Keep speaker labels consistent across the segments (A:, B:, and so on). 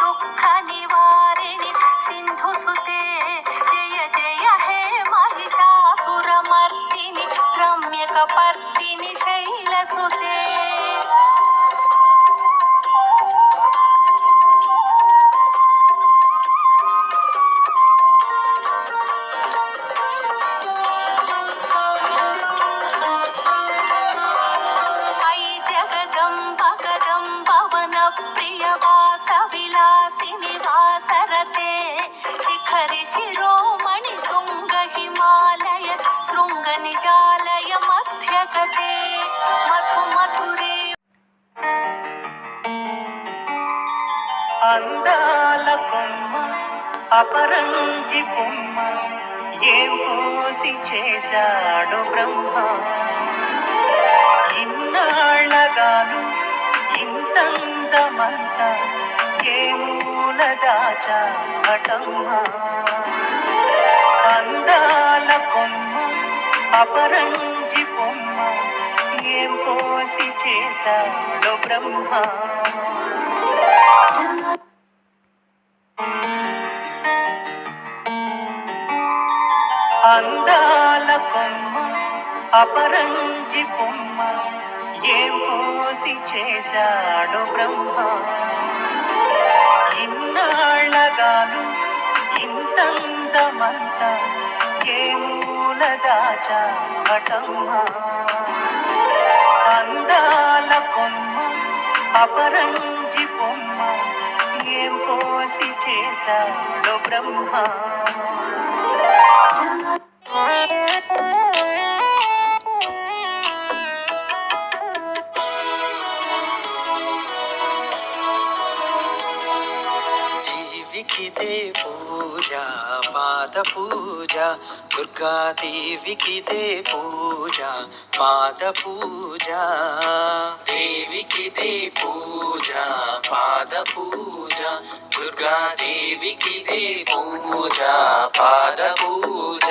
A: దుఃఖ
B: అందాల కొమ్మ అపరంజి బొమ్మ ఏం పోసి చేశాడు బ్రహ్మ. ఇన్నాళ్ళగాను ఇంతంతమంత ఏ మూల దాచాటమ్మ అందాల కొమ్మ అపరంజి బొమ్మ ఏం పోసి చేశాడు బ్రహ్మ. అందాల కొమ్మ అపరంజి బొమ్మ ఏ మోసి చేశాడు బ్రహ్మ. ఇన్నాళ్ళగాను ఇంతంతమంత ఏ మూల దాచా పటమ్మ అందాల కొమ్మ అపరంజి బొమ్మ ఏం పోసి చేశాడు బ్రహ్మ.
C: దేవికిదే పూజ పాద పూజ దుర్గా దేవికిదే పూజ పాద పూజ దేవికిదే పూజ పాద పూజ దుర్గా దేవికిదే పూజ పాద పూజ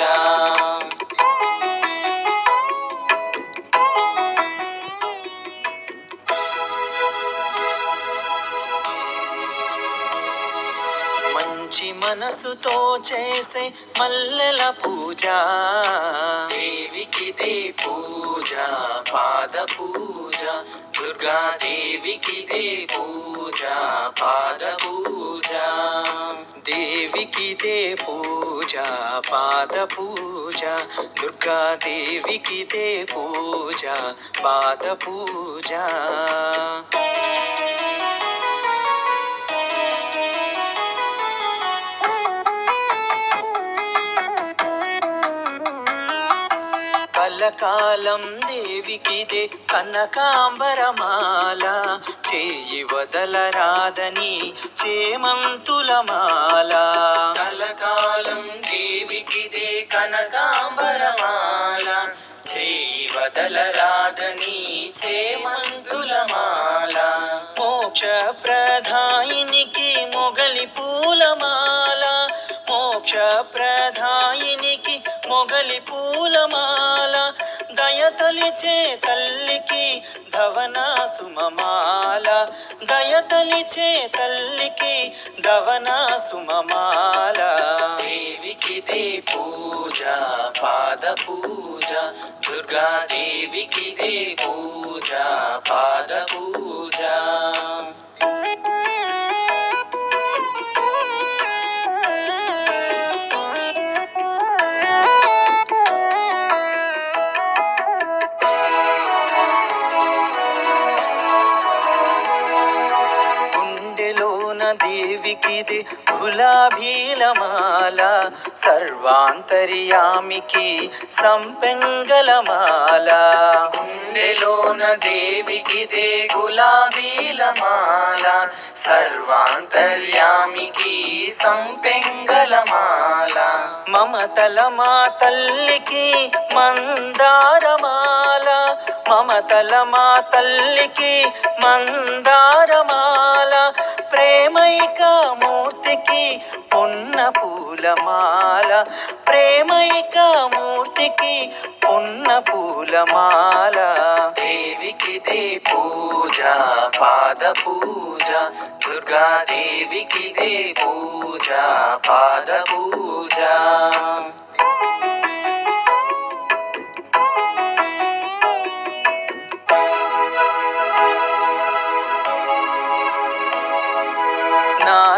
C: మనసుతో చేసే మల్లెల పూజ దేవికిదే పూజ పాద పూజ దుర్గా దేవికిదే పూజ పాద పూజ దేవికిదే పూజ పాద పూజ దుర్గా దేవికిదే పూజ పాద పూజ కలకాలం దేవికిదే కనకాంబరమాల. చేయి వదలరాదని చేమంతుల మాల. కలకాలం దేవికిదే కనకాంబరమాల. చేయి వదలరాదని చేమంతుల మాల. మోక్ష ప్రధాయినికి మొగలి పూలమాల. మోక్ష ప్రధాయినికి మొగలి పూలమాల. దయతలిచే తల్లికి ధవన సుమమాల దయతలిచే తల్లికి ధవన సుమమాల దేవికి దే పూజ పాద పూజ దుర్గాదేవికి దే పూజ పాద పూజ. దేవికిది గులాబీలమాల సర్వాంతర్యామికి సంపెంగలమాల గుండెలోన దేవికిదే గులాబీలమాల సర్వాంతర్యామికి సంపెంగలమాల మమతల మా తల్లికి మందారమాల మమతల మా తల్లికి మందారమాల మూర్తికి పొన్న పూల పూలమాల. ప్రేమైక మూర్తికి ఉన్న పూలమాల. దేవికి దే పూజ పాద పూజ దుర్గా దేవికి దే పూజ పాద పూజ.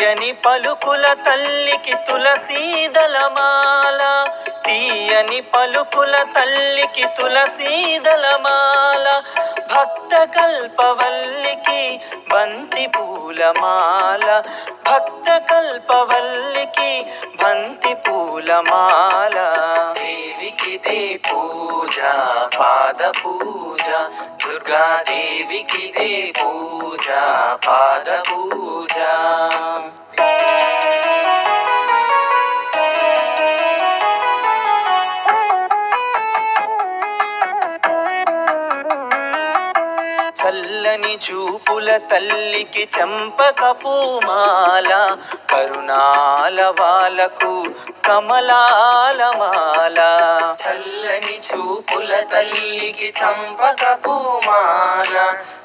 C: తీయని పలుకుల తల్లికి తులసీదలమాల తీయని పలుకుల తల్లికి తులసీదలమాల భక్త కల్పవల్లికి బంతి పూలమాల. భక్త కల్పవల్లికి బంతి పూలమాల. దేవికి దే పూజ పాద పూజ. దుర్గాదేవికి దే పూజ పాద పూజ. చూపుల తల్లికి చంపకపూమాల కరుణాల వాలకు కమలాల మాల. చల్లని చూపుల తల్లికి చంపకపూమాల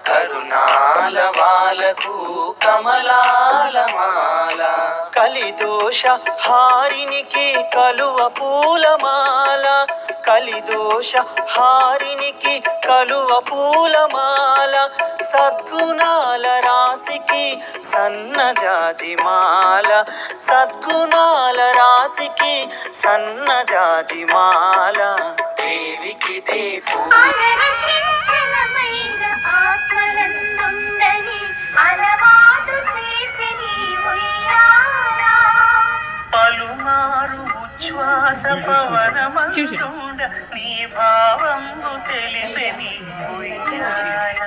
C: కరుణాల వాలకు కమలాల మాల. కలిదోష హారినికి కలువ పూలమాల కలిదోష హారినికి కలువ పూలమాల సద్గుణాల రాశికి సన్నజాజిమాల సద్గుణాల రాశికి సన్నజాజిమాల దేవికి దే పూజ
A: అలరచించలమైన ఆత్మలందుండని అలవాటు చేసిని ఉయ్యాలా.
B: పలుమారు ఉచ్ఛ్వాస పవనమంటుండ నీ భావంబు తెలిపెని ఉయ్యాల